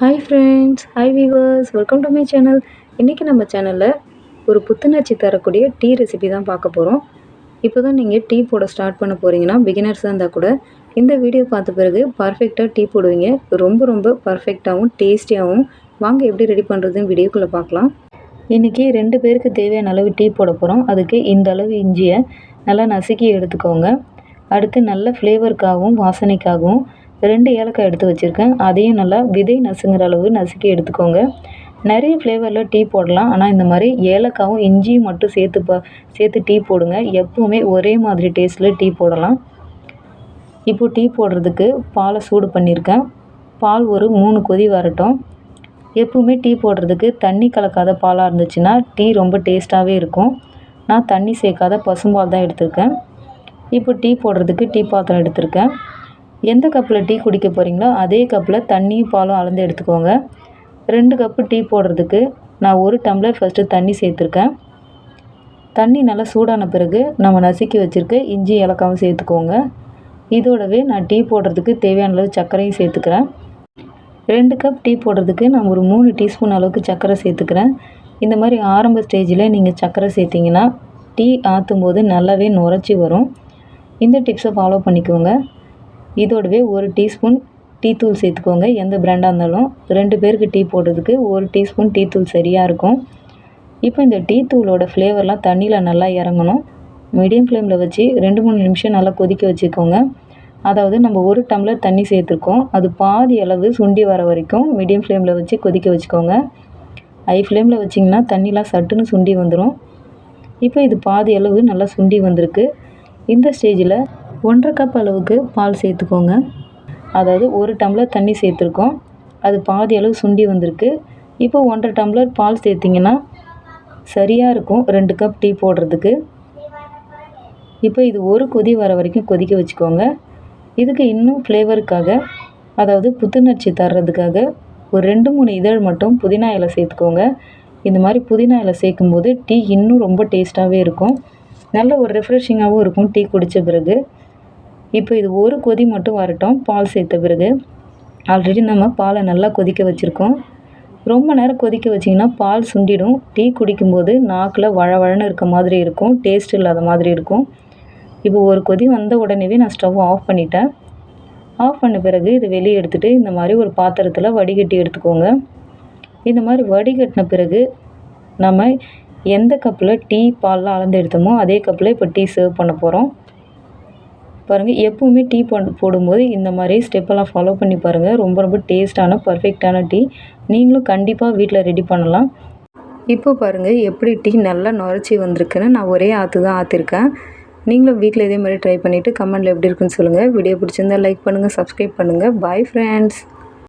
Hi friends hi viewers welcome to my channel இன்றைக்கி நம்ம சேனலில் ஒரு புத்துணர்ச்சி தரக்கூடிய டீ ரெசிபி தான் பார்க்க போகிறோம் இப்போ தான் நீங்கள் டீ போட ஸ்டார்ட் பண்ண போகிறீங்கன்னா பிகினர்ஸாக இருந்தால் கூட இந்த வீடியோ பார்த்த பிறகு பர்ஃபெக்டாக டீ போடுவீங்க. ரொம்ப ரொம்ப பர்ஃபெக்டாகவும் டேஸ்டியாகவும் வாங்க எப்படி ரெடி பண்ணுறதுன்னு வீடியோக்குள்ளே பார்க்கலாம். இன்றைக்கி ரெண்டு பேருக்கு தேவையான அளவு டீ போட போகிறோம் அதுக்கு இந்த அளவு இஞ்சியை நல்லா நசுக்கி எடுத்துக்கோங்க. அடுத்து நல்ல ஃப்ளேவருக்காகவும் வாசனைக்காகவும் ரெண்டு ஏலக்காய் எடுத்து வச்சுருக்கேன். அதையும் நல்லா விதை நசுங்கிற அளவு நசுக்கி எடுத்துக்கோங்க. நிறைய ஃப்ளேவரில் டீ போடலாம். ஆனால் இந்த மாதிரி ஏலக்காவும் இஞ்சியும் மட்டும் சேர்த்து ப சேர்த்து டீ போடுங்க. எப்போவுமே ஒரே மாதிரி டேஸ்ட்டில் டீ போடலாம். இப்போது டீ போடுறதுக்கு பாலை சூடு பண்ணியிருக்கேன் பால் ஒரு மூணு கொதி வரட்டும். எப்பவுமே டீ போடுறதுக்கு தண்ணி கலக்காத பாலாக இருந்துச்சுன்னா டீ ரொம்ப டேஸ்ட்டாகவே இருக்கும். நான் தண்ணி சேர்க்காத பசும்பால் தான் எடுத்திருக்கேன். இப்போ டீ போடுறதுக்கு டீ பாத்திரம் எடுத்திருக்கேன். எந்த கப்பில் டீ குடிக்க போகிறீங்களோ அதே கப்பில் தண்ணியும் பாலும் அளந்து எடுத்துக்கோங்க. ரெண்டு கப்பு டீ போடுறதுக்கு நான் ஒரு டம்ளர் ஃபஸ்ட்டு தண்ணி சேர்த்துருக்கேன். தண்ணி நல்லா சூடான பிறகு நம்ம நசுக்கி வச்சுருக்க இஞ்சி ஏலக்காவும் சேர்த்துக்கோங்க. இதோடவே நான் டீ போடுறதுக்கு தேவையான அளவு சர்க்கரையும் சேர்த்துக்கிறேன். ரெண்டு கப் டீ போடுறதுக்கு நான் ஒரு மூணு டீஸ்பூன் அளவுக்கு சர்க்கரை சேர்த்துக்கிறேன். இந்த மாதிரி ஆரம்ப ஸ்டேஜில் நீங்கள் சர்க்கரை சேர்த்திங்கன்னா டீ ஆற்றும் போது நல்லாவே நுரைச்சி வரும். இந்த டிப்ஸை ஃபாலோ பண்ணிக்கோங்க. இதோடவே ஒரு டீஸ்பூன் டீ தூள் சேர்த்துக்கோங்க எந்த பிராண்டாக இருந்தாலும். ரெண்டு பேருக்கு டீ போடுறதுக்கு ஒரு டீஸ்பூன் டீ தூள் சரியாக இருக்கும். இப்போ இந்த டீ தூளோட ஃப்ளேவர்லாம் தண்ணியில் நல்லா இறங்கணும். மீடியம் ஃப்ளேமில் வச்சு ரெண்டு மூணு நிமிஷம் நல்லா கொதிக்க வச்சுக்கோங்க. அதாவது நம்ம ஒரு டம்ளர் தண்ணி சேர்த்துருக்கோம். அது பாதி அளவு சுண்டி வர வரைக்கும் மீடியம் ஃப்ளேமில் வச்சு கொதிக்க வச்சுக்கோங்க. ஹை ஃப்ளேமில் வச்சிங்கன்னா தண்ணிலாம் சட்டுன்னு சுண்டி வந்துடும் இப்போ இது பாதி அளவு நல்லா சுண்டி வந்திருக்கு. இந்த ஸ்டேஜில் ஒன்றரை கப் அளவுக்கு பால் சேர்த்துக்கோங்க. அதாவது ஒரு டம்ளர் தண்ணி சேர்த்துருக்கோம். அது பாதி அளவு சுண்டி வந்திருக்கு. இப்போ ஒன்றரை டம்ளர் பால் சேர்த்திங்கன்னா சரியாக இருக்கும். ரெண்டு கப் டீ போடுறதுக்கு. இப்போ இது ஒரு கொதி வர வரைக்கும் கொதிக்க வச்சுக்கோங்க. இதுக்கு இன்னும் ஃப்ளேவருக்காக அதாவது புத்துணர்ச்சி தர்றதுக்காக ஒரு ரெண்டு மூணு இதழ் மட்டும் புதினா இலை சேர்த்துக்கோங்க. இந்த மாதிரி புதினா இலை சேர்க்கும்போது டீ இன்னும் ரொம்ப டேஸ்ட்டாகவே இருக்கும். நல்ல ஒரு ரெஃப்ரெஷிங்காகவும் இருக்கும். டீ குடித்த பிறகு. இப்போ இது ஒரு கொதி மட்டும் வரட்டும் பால் சேர்த்த பிறகு. ஆல்ரெடி நம்ம பாலை நல்லா கொதிக்க வச்சுருக்கோம். ரொம்ப நேரம் கொதிக்க வச்சிங்கன்னா பால் சுண்டிடும். டீ குடிக்கும்போது நாக்கில் வழவழன்னு இருக்க மாதிரி இருக்கும். டேஸ்ட் இல்லாத மாதிரி இருக்கும். இப்போ ஒரு கொதி வந்த உடனேவே நான் ஸ்டவ் ஆஃப் பண்ணிட்டேன். ஆஃப் பண்ண பிறகு இதை வெளியே எடுத்துகிட்டு இந்த மாதிரி ஒரு பாத்திரத்தில் வடிகட்டி எடுத்துக்கோங்க. இந்த மாதிரி வடிகட்டின பிறகு நம்ம எந்த கப்பில் டீ பால்லாம் அளந்து எடுத்தோமோ அதே கப்பில் இப்போ டீ சர்வ் பண்ண போகிறோம் பாருங்கள் எப்போவுமே டீ பண்ண போடும்போது இந்த மாதிரி ஸ்டெப்பெல்லாம் ஃபாலோ பண்ணி பாருங்கள் ரொம்ப ரொம்ப டேஸ்ட்டான பர்ஃபெக்டான டீ. நீங்களும் கண்டிப்பாக வீட்டில் ரெடி பண்ணலாம். இப்போ பாருங்கள் எப்படி டீ நல்லா நுரைச்சி வந்திருக்குன்னு நான் ஒரே ஆற்று தான் ஆற்றிருக்கேன் நீங்களும் வீட்டில் இதே மாதிரி ட்ரை பண்ணிவிட்டு கமெண்டில் எப்படி இருக்குன்னு சொல்லுங்கள் வீடியோ பிடிச்சிருந்தா லைக் பண்ணுங்கள் சப்ஸ்கிரைப் பண்ணுங்கள் பாய் ஃப்ரெண்ட்ஸ்